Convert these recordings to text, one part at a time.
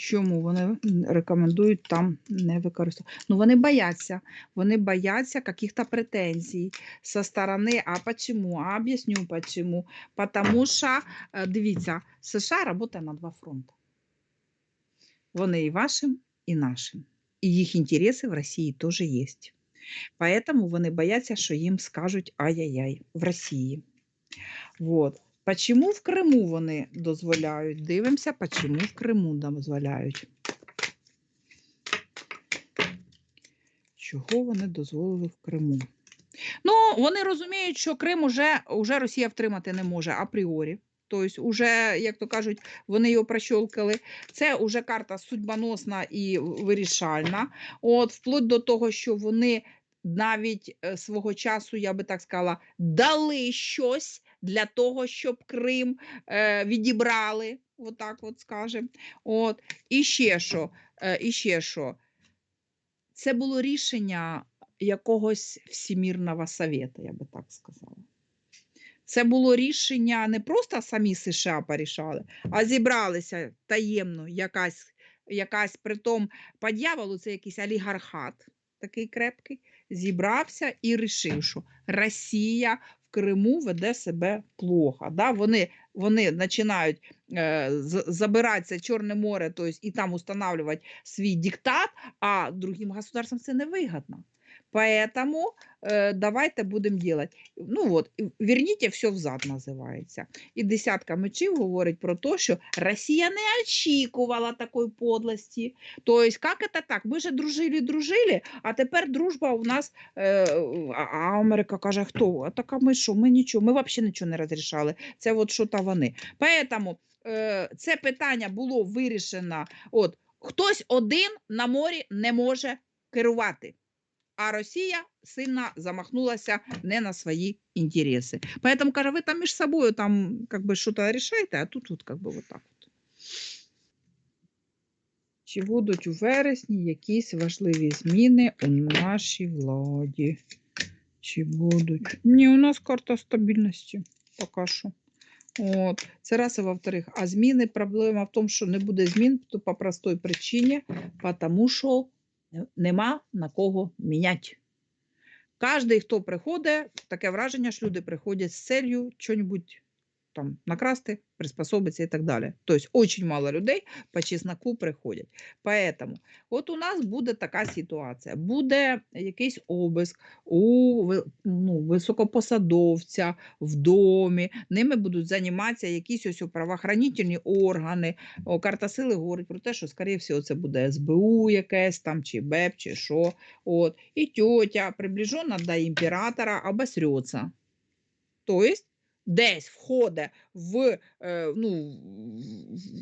Чому вони рекомендують там не використовувати? Ну, вони бояться. Вони бояться каких-то претензій со сторони. А почему? А об'ясню почему. Потому що, е, дивіться, США працює на два фронти. Вони і вашим, і нашим. І їх інтереси в Росії теж є. Поэтому вони бояться, що їм скажуть ай-яй-яй в Росії. Вот. Почему в Криму вони дозволяють? Дивимося, почему в Криму дозволяють. Чого вони дозволили в Криму? Ну, вони розуміють, що Крим уже, уже Росія втримати не може апріорі. Тобто, уже, як то кажуть, вони його прощолкали. Це вже карта судьбоносна і вирішальна. От, вплоть до того, що вони навіть е, свого часу, я би так сказала, дали щось для того, щоб Крим е, відібрали, отак от скажемо. От. І ще що, е, і ще що. Це було рішення якогось всімірного совєта, я би так сказала. Це було рішення не просто самі США порішали, а зібралися таємно якась, якась притом по дьяволу це якийсь олігархат такий крепкий, зібрався і рішив, що Росія Криму веде себе плохо. Да? Вони, вони починають е, забиратися Чорне море, тобто, і там устанавливати свій диктат, а другим государствам це не невигідно. Поэтому э, давайте будемо делать. Ну от, і верніть все взад називається. І десятка мечів говорить про те, що Росія не очікувала такої подлості. Тобто, як це так? Ми же дружили, дружили, а тепер дружба у нас. Е, а а Америка каже, хто? А така ми що? Ми нічого, ми взагалі нічого не розрішали. Це от що та вони. Поэтому е, це питання було вирішено. От, хтось один на морі не може керувати. А Росія сильно замахнулася не на свої інтереси. Поэтому каже, ви там між собою там как би що-то рішайте, а тут от как би вот так от. Чи будуть у вересні якісь важливі зміни у нашій владі? Чи будуть? Ні, у нас карта стабільності поки що. От. Це раз, і во-вторых, а зміни, проблема в тому, що не буде змін по простій причині, тому що нема на кого міняти. Кожний, хто приходить, таке враження, що люди приходять з целью що-небудь там накрасти, приспособитися і так далі. Тобто, дуже мало людей по чесноку приходять. Поэтому от у нас буде така ситуація. Буде якийсь обиск у ну, високопосадовця в домі, ними будуть займатися якісь ось правоохранительні органи. О, карта сили говорить про те, що, скоріше всього, це буде СБУ якесь там, чи БЕП, чи що. От. І тьотя, приближена до імператора, обосрется. Тобто, десь входить в, е, ну,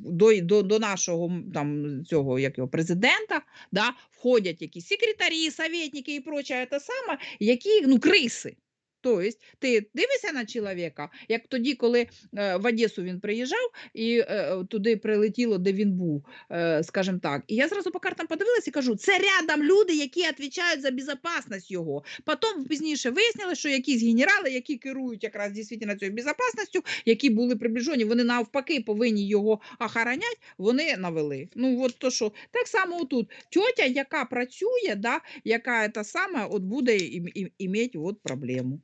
до, до, до нашого там, цього, як його, президента, да, входять якісь секретарі, советники і проче, те саме, які ну, криси. Тобто, ти дивишся на чоловіка, як тоді, коли е, в Одесу він приїжджав і е, туди прилетіло, де він був, е, скажімо так. І я зразу по картам подивилася і кажу: це рядом люди, які відповідають за безпечність його. Потім пізніше вияснили, що якісь генерали, які керують якраз дійсно цією безпечністю, які були приближені, вони навпаки повинні його охороняти, вони навели. Ну от то що так само тут тьотя, яка працює, да, яка та сама, от буде ім- ім- іметь от проблему.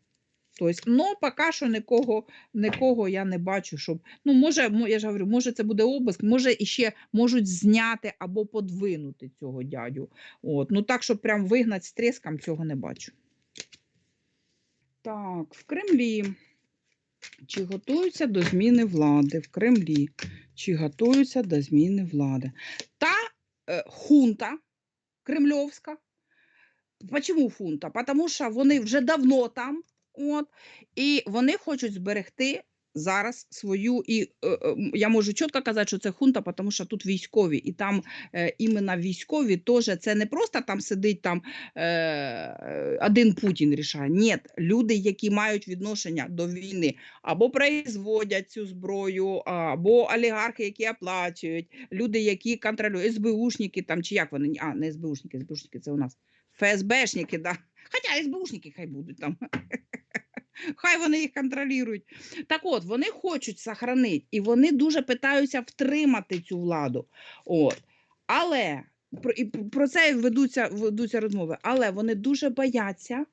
Тобто, ну, поки що нікого, нікого я не бачу, щоб. Ну, може, я ж говорю, може, це буде обиск, може, іще можуть зняти або подвинути цього дядю. От. Ну так, щоб прям вигнати з треском, цього не бачу. Так, в Кремлі. Чи готуються до зміни влади в Кремлі? Чи готуються до зміни влади? Та е, хунта кремльовська. Почому хунта? Тому що вони вже давно там, от, і вони хочуть зберегти зараз свою. І е, е, я можу чітко казати, що це хунта, тому що тут військові, і там е, іменно військові теж це не просто там сидить там е, один Путін рішає. Ні, люди, які мають відношення до війни, або производять цю зброю, або олігархи, які оплачують, люди, які контролюють, СБУшники там, чи як вони, а, не СБУшники, СБУшники це у нас ФСБшники, да. Хоча СБУшники хай будуть там. Хай вони їх контролюють. Так от, вони хочуть сохранити, і вони дуже питаються втримати цю владу. От. Але про, і про це ведуться, ведуться розмови. Але вони дуже бояться,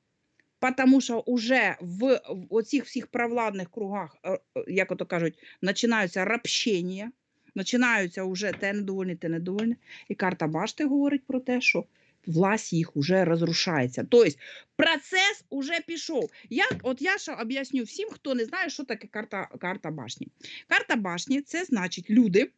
тому що вже в, в оцих всіх провладних кругах, е, е, як ото кажуть, починаються рабщення, починаються вже те недовольні, те недовольні. І карта башти говорить про те, що власть їх уже розрушається. Тобто процес уже пішов. Як, от я ще об'ясню всім, хто не знає, що таке карта, карта башні. Карта башні це значить люди.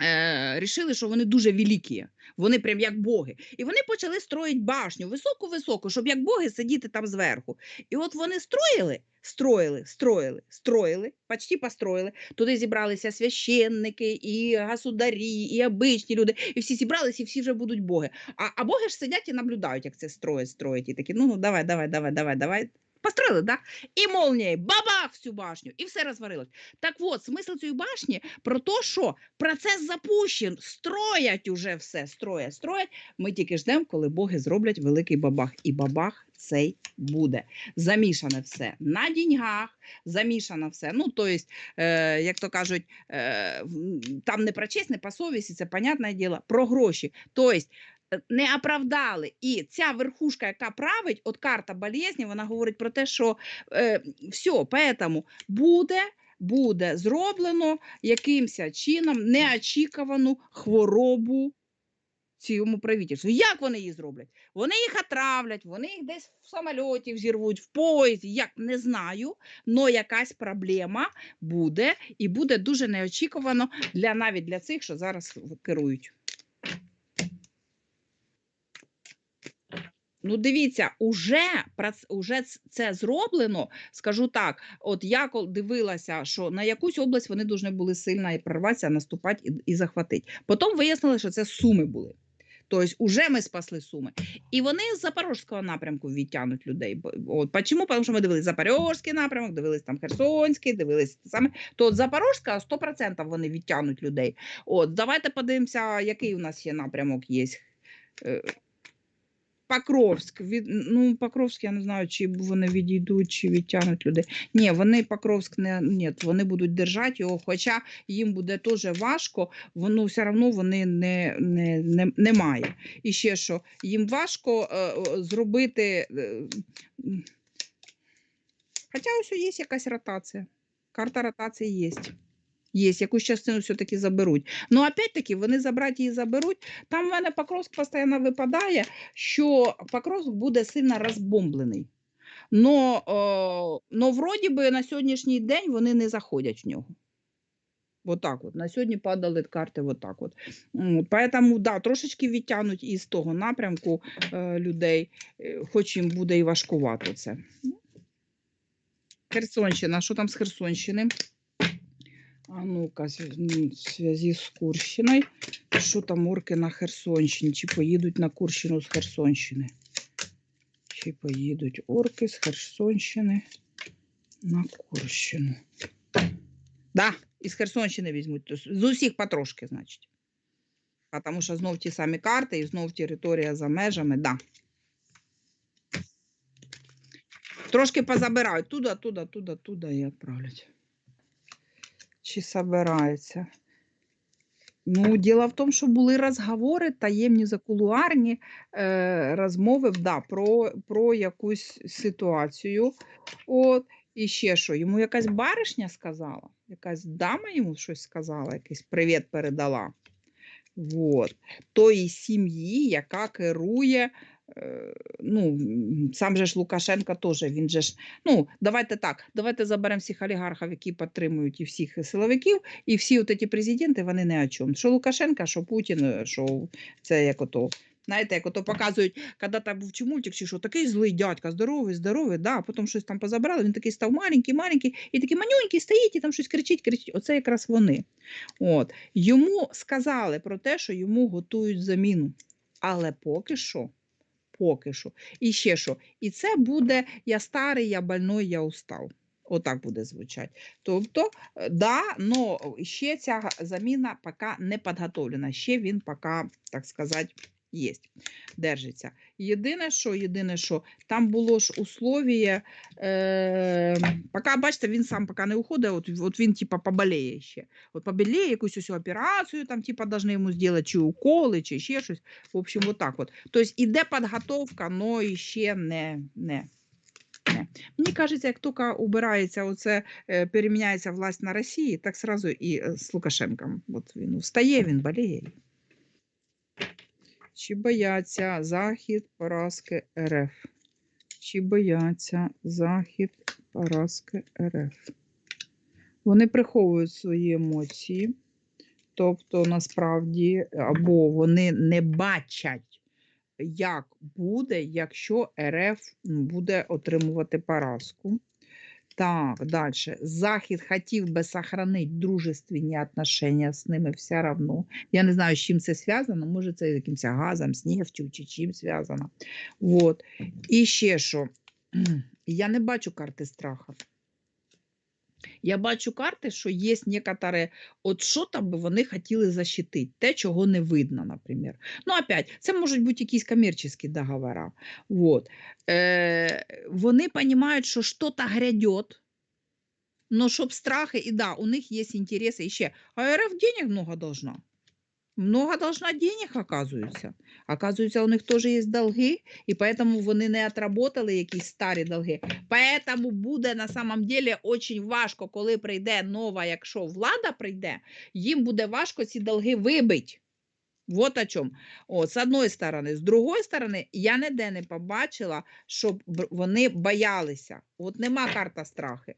Е, рішили, що вони дуже великі, вони прям як боги. І вони почали строїти башню високу-високу, щоб як боги сидіти там зверху. І от вони строїли, строїли, строїли, строїли, почти построїли. Туди зібралися священники, і государі, і обичні люди, і всі зібралися, і всі вже будуть боги. А, а боги ж сидять і наблюдають, як це строять, строять. І такі, ну, ну давай, давай, давай, давай, давай. Построили, да? І молнією бабах всю башню, і все розварилось. Так от, смисл цієї башні про те, що процес запущен, строять уже все, строять, строять. Ми тільки ждемо, коли боги зроблять великий бабах. І бабах цей буде. Замішане все на деньгах, замішане все. Ну, тобто, е, як то кажуть, е, там не про честь, не по совісті, це понятне діло, про гроші. Тобто, не оправдали. І ця верхушка, яка править, от карта болезні, вона говорить про те, що е, все, поэтому буде, буде зроблено якимось чином неочікувану хворобу цьому правительству. Як вони її зроблять? Вони їх отравлять, вони їх десь в самольоті взірвуть, в поїзді, як не знаю, але якась проблема буде і буде дуже неочікувано для навіть для цих, що зараз керують. Ну, дивіться, уже, уже це зроблено. Скажу так: от я дивилася, що на якусь область вони повинні були сильно прорватися, наступати і, і захватити. Потім вияснили, що це суми були. Тобто, уже ми спасли суми. І вони з Запорізького напрямку відтягнуть людей. От, чому? Тому що ми дивилися Запорізький напрямок, дивились там Херсонський, дивились саме. То от Запорізька 100% вони відтягнуть людей. От, давайте подивимося, який у нас є напрямок є. Покровськ. Від, ну, Покровськ, я не знаю, чи вони відійдуть, чи відтягнуть людей. Ні, вони Покровськ не ні, вони будуть держати його, хоча їм буде теж важко, воно все одно вони не, не, не, немає. І ще що, їм важко е, зробити. Е, хоча ось є якась ротація. Карта ротації є. Є, якусь частину все-таки заберуть. Ну, опять-таки, вони забрати її заберуть. Там в мене Покровськ постійно випадає, що Покровськ буде сильно розбомблений. Но, о, но вроді би на сьогоднішній день вони не заходять в нього. Вот так от. На сьогодні падали карти вот так от. Поэтому, да, трошечки відтягнуть із того напрямку е, людей, е, хоч їм буде і важкувато це. Херсонщина, що там з Херсонщини? А ну-ка, в зв'язку з Курщиною. Що там орки на Херсонщині? Чи поїдуть на Курщину з Херсонщини? Чи поїдуть орки з Херсонщини на Курщину? Да, із Херсонщини візьмуть. з усіх потрошки, значить. А тому що знов ті самі карти і знов територія за межами, да. Трошки позабирають туди, туди, туди, туди і відправлять. Чи собирається? Ну, діло в тому, що були розговори, таємні закулуарні е, розмови да, про, про якусь ситуацію. От, і ще що, йому якась баришня сказала, якась дама йому щось сказала, якийсь привіт передала. Вот. Тої сім'ї, яка керує. Е, Ну, сам же ж Лукашенко теж, він же ж, ну, давайте так, давайте заберемо всіх олігархів, які підтримують і всіх силовиків, і всі от ці президенти, вони не о чому. Що Лукашенко, що Путін, е, що це як ото, знаєте, як ото показують, коли там був чи чи що, такий злий дядька, здоровий, здоровий, да, а потім щось там позабрали, він такий став маленький, маленький, і такий манюнький стоїть, і там щось кричить, кричить. Оце якраз вони. От. Йому сказали про те, що йому готують заміну. Але поки що, поки що. І ще що. І це буде я старий, я больной, я устав. Отак буде звучати. Тобто, е, да, но ще ця заміна поки не підготовлена. Ще він поки, так сказати, Є, держиться. Єдине, що, єдине, що там було ж условіє, е, поки, бачите, він сам поки не уходить, от, от він типа поболіє ще. От поболіє, якусь усю операцію, там, типа, должны йому зробити чи уколи, чи ще щось. В общем, вот так от. Тобто іде підготовка, але ще не, не. не. Мені кажеться, як тільки убирається, оце, е, переміняється власть на Росії, так сразу і е, з Лукашенком. От він встає, він боліє. Чи бояться Захід поразки РФ? Чи бояться Захід поразки РФ? Вони приховують свої емоції, тобто насправді або вони не бачать, як буде, якщо РФ буде отримувати поразку. Так, далі. Захід хотів би сохранити дружественні отношения з ними все равно. Я не знаю, з чим це зв'язано. Може, це з якимось газом, з нефтю чи чим зв'язано. Вот. І ще що. Я не бачу карти страха. Я бачу карти, що є некоторе, от що там би вони хотіли защитити, те, чого не видно, наприклад. Ну, опять, це можуть бути якісь комерційні договори. Вот. Е, вони розуміють, що щось грядет, но щоб страхи, і да, у них є інтереси і ще. А РФ денег много должна. Много должна денег, оказується. Оказується, у них теж є долги, і поэтому вони не отработали якісь старі долги. Поэтому буде на самом деле очень важко, коли прийде нова, якщо влада прийде, їм буде важко ці долги вибити. Вот о чому. От, з одної сторони. З другої сторони, я ніде не побачила, щоб вони боялися. От нема карта страхи.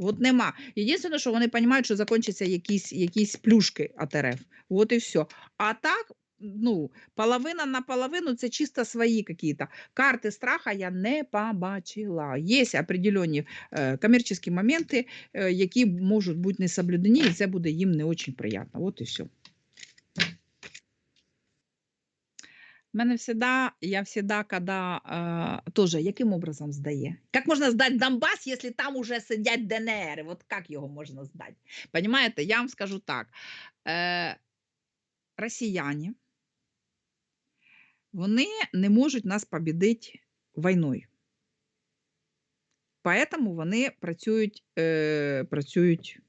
От нема. Єдине, що вони розуміють, що закінчаться якісь, якісь плюшки от РФ. От і все. А так, ну, половина на половину це чисто свої якісь. Карти страха я не побачила. Є определенні е, комерційні моменти, е, які можуть бути не соблюдені, і це буде їм не дуже приємно. От і все. Мене всегда, я всегда, когда э, тоже, яким образом здає? Як можна здати Донбас, якщо там уже сидять ДНР? От як його можна здати? Понимаєте, я вам скажу так. Е, росіяни, вони не можуть нас побідити війною. Поэтому вони працюють, е, працюють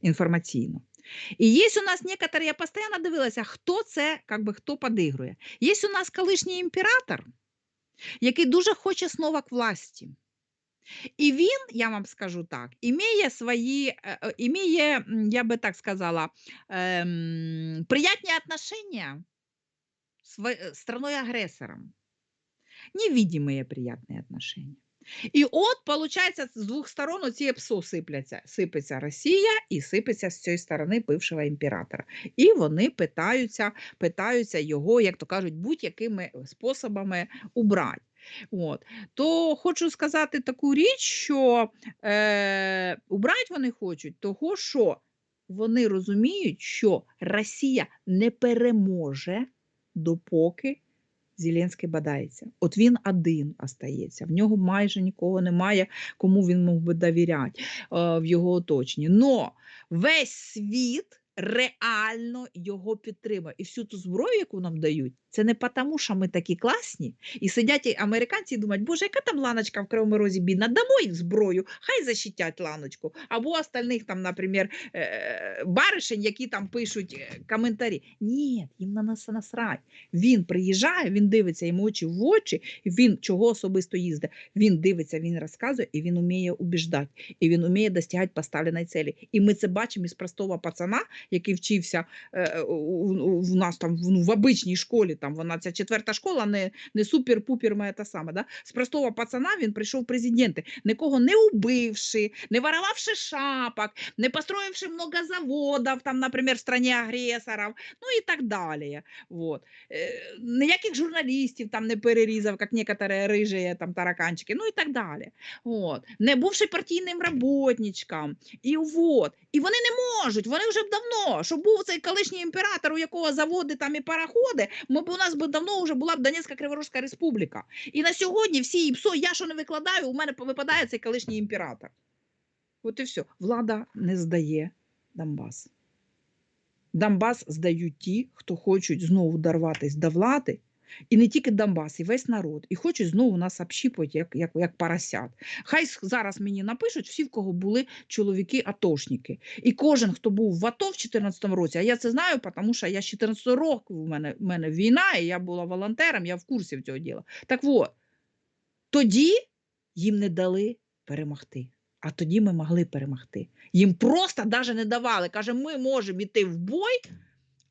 інформаційно. І є у нас некоторі, я постійно дивилася, хто це, как би, хто подигрує. Є у нас колишній імператор, який дуже хоче знову к власті. І він, я вам скажу так, імеє свої, е, е, імеє, я би так сказала, ем, приятні отношения з е, страной-агресором. Невидимые приятные отношения. І от, виходить, з двох сторон оці ПСО сипляться. Сипеться Росія і сипеться з цієї сторони бившого імператора. І вони питаються, питаються його, як то кажуть, будь-якими способами убрати. От. То хочу сказати таку річ, що е, убрати вони хочуть, того, що вони розуміють, що Росія не переможе, допоки Зеленський бадається. От він один остається. В нього майже нікого немає, кому він мог би довіряти е, в його оточенні. Но весь світ реально його підтримує. І всю ту зброю, яку нам дають, це не тому, що ми такі класні. І сидять американці і думають, боже, яка там ланочка в Кривому Розі бідна, дамо їм зброю, хай защитять ланочку. Або остальних там, наприклад, е, баришень, які там пишуть е, коментарі. Ні, їм на нас насрать. Він приїжджає, він дивиться йому очі в очі, він чого особисто їздить. Він дивиться, він розказує, і він вміє убіждати, і він вміє достигати поставленої цілі. І ми це бачимо із простого пацана, який вчився е, у, нас там ну, в обичній школі. Там вона ця четверта школа, не, не супер-пупер моя та саме. Да? З простого пацана він прийшов президенти, нікого не убивши, не воровавши шапок, не построивши много заводів, там, наприклад, в стране агресорів, ну і так далі. Вот. Е, ніяких журналістів там не перерізав, як некоторі рижі там тараканчики, ну і так далі. От. Не бувши партійним роботничком. І вот. І вони не можуть, вони вже давно, щоб був цей колишній імператор, у якого заводи там і пароходи, ми б у нас би давно вже була б Донецька Криворожська республіка. І на сьогодні всі ІПСО, я що не викладаю, у мене випадає цей колишній імператор. От і все. Влада не здає Донбас. Донбас здають ті, хто хочуть знову дорватись до влади, і не тільки Донбас, і весь народ, і хочуть знову нас общіпати, як, як, як поросят. Хай зараз мені напишуть всі, в кого були чоловіки-атошники. І кожен, хто був в АТО в 2014 році, а я це знаю, тому що я з 14 років у мене, у мене війна, і я була волонтером, я в курсі цього діла. Так от, тоді їм не дали перемогти. А тоді ми могли перемогти. Їм просто навіть не давали. Каже, ми можемо йти в бой,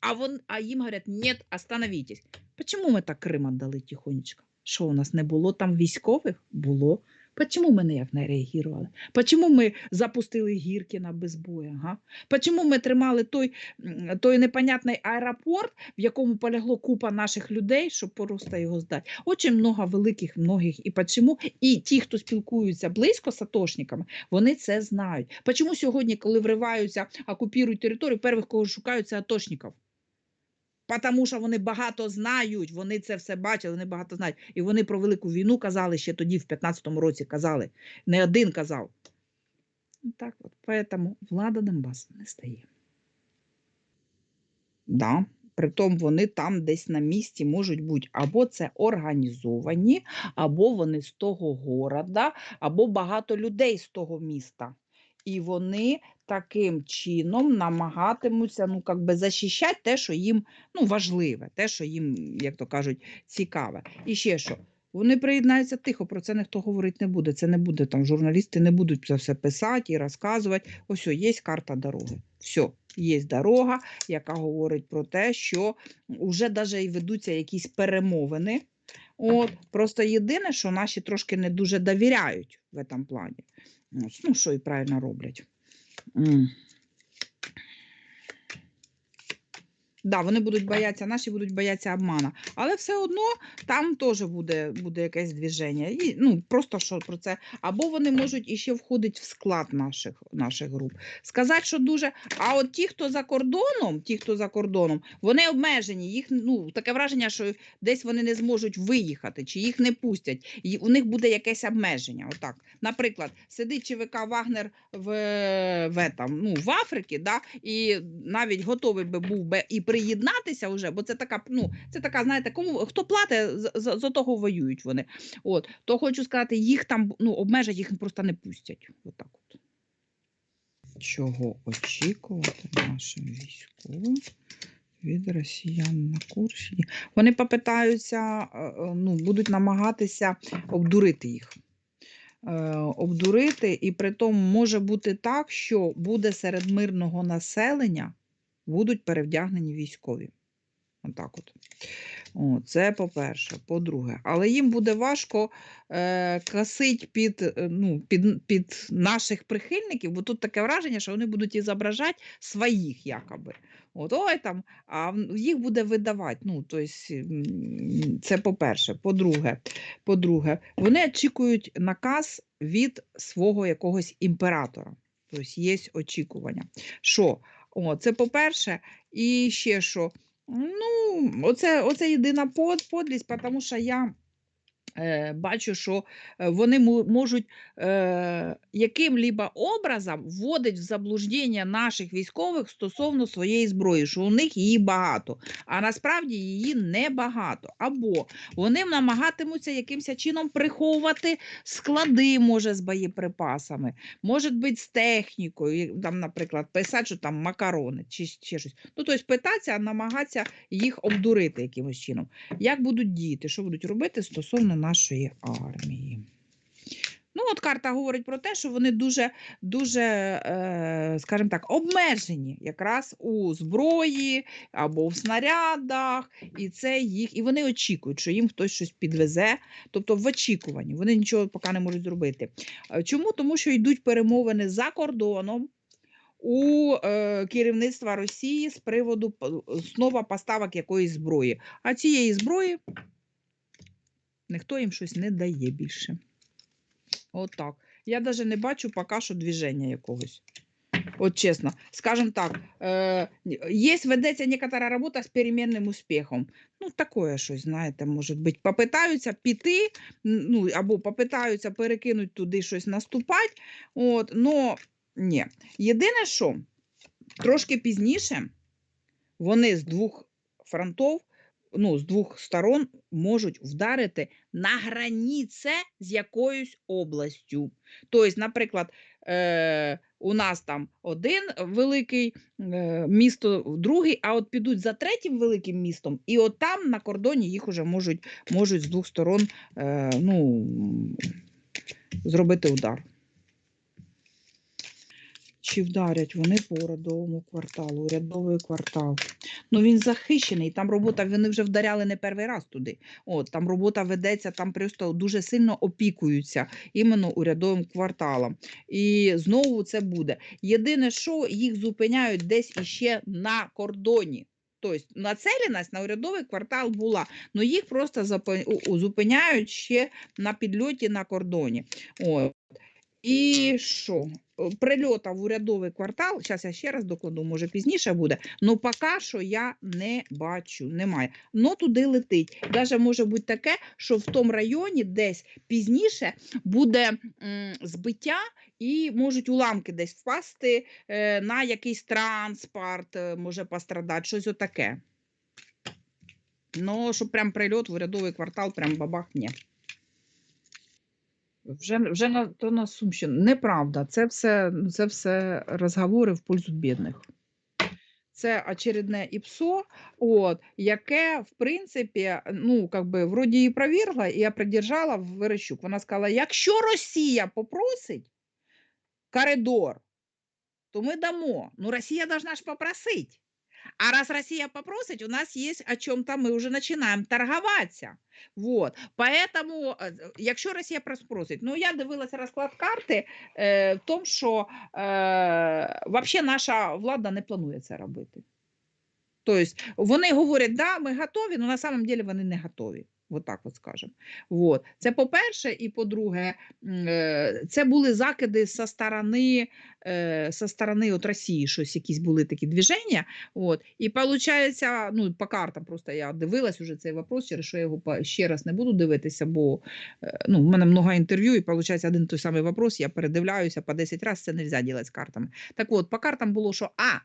а, вон, а їм говорять, ні, остановітесь. Чому ми так Крим віддали тихонечко? Що у нас не було там військових? Було. Чому ми ніяк не реагували? Чому ми запустили Гіркіна без бою? Ага? Чому ми тримали той, той непонятний аеропорт, в якому полегло купа наших людей, щоб просто його здати? Очень много великих многих. І чому? І ті, хто спілкуються близько з атошниками, вони це знають. Чому сьогодні, коли вриваються, окупують територію, перших, кого шукають, це атошників? Тому що вони багато знають, вони це все бачили, вони багато знають. І вони про велику війну казали ще тоді, в 15-му році казали. Не один казав. Ну, Так от, поэтому влада Донбасу не стає. Да. Притом вони там десь на місці можуть бути або це організовані, або вони з того города, або багато людей з того міста. І вони таким чином намагатимуться ну, как би, захищати те, що їм ну, важливе, те, що їм, як то кажуть, цікаве. І ще що. Вони приєднаються тихо, про це ніхто говорити не буде. Це не буде там, журналісти не будуть це все писати і розказувати. Ось, є карта дороги. Все, є дорога, яка говорить про те, що вже навіть і ведуться якісь перемовини. От, просто єдине, що наші трошки не дуже довіряють в цьому плані. Ну, що і правильно роблять. М. Да, вони будуть боятися, наші будуть боятися обмана. Але все одно там теж буде, буде якесь движення. І, ну, просто що про це. Або вони можуть іще входити в склад наших, наших груп. Сказати, що дуже. А от ті, хто за кордоном, ті, хто за кордоном, вони обмежені. Їх ну таке враження, що десь вони не зможуть виїхати, чи їх не пустять. І у них буде якесь обмеження. Отак. Наприклад, сидить ЧВК Вагнер в, в, там, ну, в Африці, да, і навіть готовий би був би і приєднатися вже, бо це така, ну, це така, знаєте, кому хто платить, за, за, за того воюють вони. От, то хочу сказати, їх там ну, обмежать, їх просто не пустять. Отак от. Чого очікувати нашим військовим від росіян на Курщині? Вони попитаються, е, е, ну, будуть намагатися обдурити їх. Е, Обдурити, і при тому може бути так, що буде серед мирного населення будуть перевдягнені військові. Отак от. О, це по-перше. По-друге, але їм буде важко е, косить під, е, ну, під, під наших прихильників, бо тут таке враження, що вони будуть і зображати своїх якоби. От, ой, там, а їх буде видавати. Ну, тобто, це по-перше. По-друге, по-друге, вони очікують наказ від свого якогось імператора. Тобто є очікування. Що? О, це по-перше, і ще що. Ну, оце, оце єдина под, подлість, тому що я бачу, що е, вони можуть е, яким-либо образом вводить в заблуждення наших військових стосовно своєї зброї, що у них її багато, а насправді її небагато. Або вони намагатимуться якимось чином приховувати склади, може, з боєприпасами, може бути з технікою, там, наприклад, писати, що там макарони чи ще щось. Ну, тобто питатися, намагатися їх обдурити якимось чином. Як будуть діяти, що будуть робити стосовно нашої армії? Ну, от карта говорить про те, що вони дуже, дуже, е, скажімо так, обмежені якраз у зброї або в снарядах, і це їх, і вони очікують, що їм хтось щось підвезе, тобто в очікуванні. Вони нічого поки не можуть зробити. Е, Чому? Тому що йдуть перемовини за кордоном. У е, керівництва Росії з приводу знову поставок якоїсь зброї. А цієї зброї ніхто їм щось не дає більше. Отак. Я навіть не бачу поки що движення якогось. От чесно, скажем так, е, є, ведеться некотора робота з перемінним успіхом. Ну, таке щось, знаєте, може бути. Попитаються піти, ну, або попитаються перекинути туди щось наступати. От, но ні. Єдине, що трошки пізніше вони з двох фронтів, ну, з двох сторон можуть вдарити на граніце з якоюсь областю. Тобто, наприклад, е, у нас там один великий е, місто, другий, а от підуть за третім великим містом, і от там на кордоні їх уже можуть, можуть з двох сторон е, ну, зробити удар. Чи вдарять вони по урядовому кварталу, урядовий квартал. Ну він захищений, там робота, вони вже вдаряли не перший раз туди. От, там робота ведеться, там просто дуже сильно опікуються іменно урядовим кварталом. І знову це буде. Єдине, що їх зупиняють десь іще на кордоні. Тобто нацеленість на урядовий квартал була, але їх просто зупиняють ще на підльоті на кордоні. От. І що? Е, Прильота в урядовий квартал, зараз я ще раз докладу, може пізніше буде, але поки що я не бачу, немає. Но туди летить. Даже може бути таке, що в тому районі десь пізніше буде збиття і можуть уламки десь впасти е, на якийсь транспорт, е, може пострадати, щось отаке. Ну, щоб прям прильот в урядовий квартал, прям бабах, ні. Вже, вже на, то на Сумщину. Неправда. Це все, це все розговори в пользу бідних. Це очередне ІПСО, от, яке, в принципі, ну, как би, вроді і провірила, і я придержала Верещук. Вона сказала, якщо Росія попросить коридор, то ми дамо. Ну, Росія должна ж попросить. А раз Россия попросит, у нас есть о чем-то, мы уже начинаем торговаться. Вот. Поэтому, з- якщо Росія прос- просить, ну я дивилася розклад карти е, в тому, що е, вообще наша влада не планує це робити. Тобто вони говорять, да, ми готові, але на самом деле вони не готові. От так от скажемо. Вот. Це по-перше, і по-друге, е, це були закиди со сторони, е, со сторони от Росії, щось якісь були такі движення. От. І виходить, ну, по картам просто я дивилась уже цей вопрос, через що я його ще раз не буду дивитися, бо е, ну, в мене много інтерв'ю, і виходить один той самий вопрос, я передивляюся по 10 разів, це не можна робити з картами. Так от, по картам було, що А,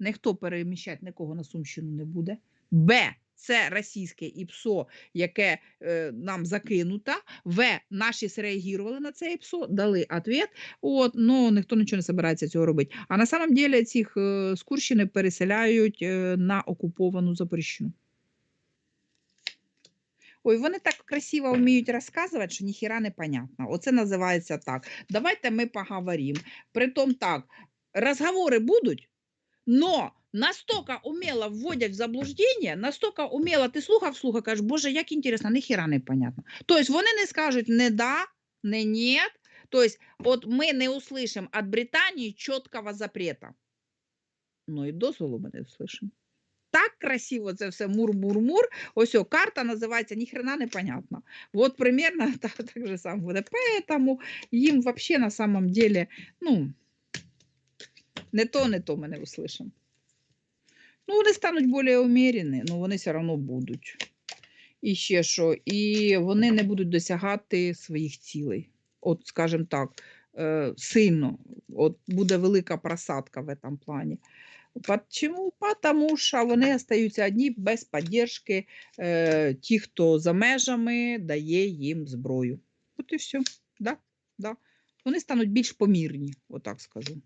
ніхто переміщати нікого на Сумщину не буде. Б. Це російське ІПСО, яке е, нам закинуто. В. Наші среагували на це ІПСО, дали відповідь. От, ну ніхто нічого не збирається цього робити. А на самом деле цих е, з переселяють е, на окуповану Запоріжжя. Ой, вони так красиво вміють розказувати, що ніхіра не понятно. Оце називається так. Давайте ми поговоримо. Притом так, розговори будуть, но настолько умело вводять в заблуждення, настолько умело ти слухав, слухав, кажеш, боже, як інтересно, ніхіра не понятно. Тобто вони не скажуть не да, не нет. Тобто, от ми не услышим від Британії чіткого запрета. Ну і дозволу ми не услышим. Так красиво це все мур-мур-мур. Ось о, карта називається ніхрена непонятно. Вот примерно так, так же сам буде. Поэтому їм вообще на самом деле, ну, Не то, не то ми не услышим. Ну, вони стануть більш умірені, але вони все одно будуть. І ще що, і вони не будуть досягати своїх цілей. От, скажімо так, е, сильно. От буде велика просадка в цьому плані. Почему? Потому що вони остаються одні без підтримки е, ті, хто за межами дає їм зброю. От і все. Да? Да. Вони стануть більш помірні, отак скажу.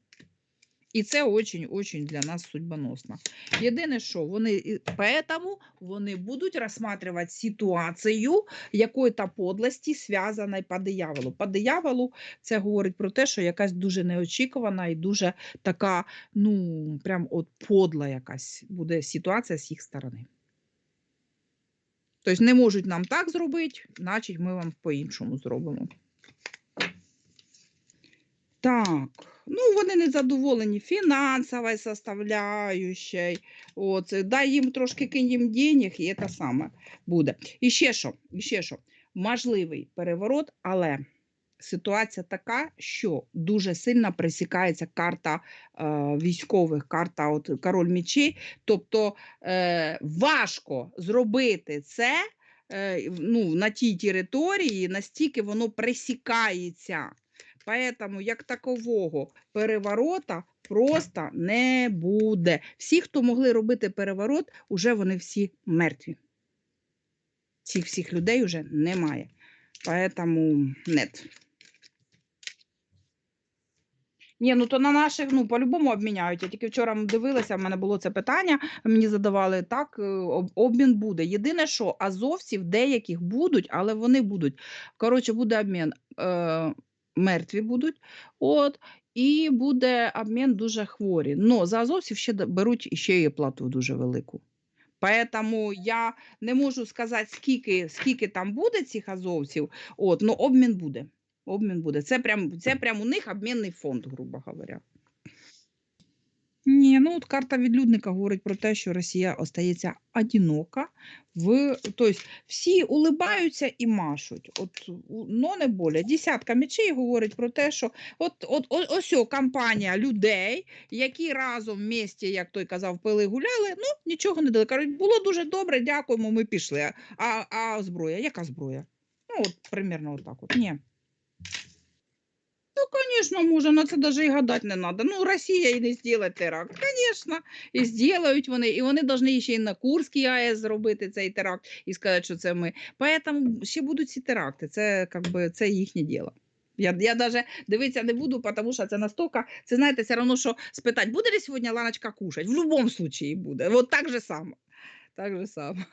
І це очень-очень для нас судьбоносно. Єдине, що вони поэтому вони будуть розглядати ситуацію якої-то подлості, зв'язаної по дияволу. По дияволу це говорить про те, що якась дуже неочікувана і дуже така, ну, прям от подла якась буде ситуація з їх сторони. Тобто не можуть нам так зробити, значить ми вам по-іншому зробимо. Так, ну вони не задоволені фінансовою составляючою. От, дай їм трошки кинь їм денег, і це саме буде. І ще що, і ще що. Можливий переворот, але ситуація така, що дуже сильно присікається карта е, військових, карта от, король мечей. Тобто е, важко зробити це е, ну, на тій території, настільки воно присікається. Поэтому як такового переворота просто не буде. Всі, хто могли робити переворот, уже вони всі мертві. Цих всіх людей вже немає. Поэтому нет. Ні, ну то на наших, ну, по-любому обміняють. Я тільки вчора дивилася, в мене було це питання, мені задавали так, е, обмін буде. Єдине, що азовців деяких будуть, але вони будуть. Коротше, буде обмін. Е, мертві будуть, от, і буде обмін дуже хворі. Ну, за азовців ще беруть ще і плату дуже велику. Поэтому я не можу сказати, скільки, скільки там буде цих азовців, от, ну обмін буде. Обмін буде. Це прям, це прям у них обмінний фонд, грубо говоря. Ні, ну от карта відлюдника говорить про те, що Росія остається одинока. В, тобто всі улибаються і машуть. От, но не боля. Десятка мечей говорить про те, що от, от, ось о, компанія людей, які разом в місті, як той казав, пили гуляли, ну нічого не дали. Кажуть, було дуже добре, дякуємо, ми пішли. А, а зброя? Яка зброя? Ну, от примерно отак от. Ні. Ну, конечно, може, на це навіть і гадати не треба. Ну, Росія і не зробить теракт. Звісно, і зроблять вони. І вони повинні ще й на Курській АЕС зробити цей теракт і сказати, що це ми. Поэтому ще будуть ці теракти. Це, как би, це їхнє діло. Я, я даже дивитися не буду, тому що це настільки, це знаєте, все одно, що спитати, буде ли сьогодні Ланочка кушать? В будь-якому випадку буде. Вот так же само. Так же само.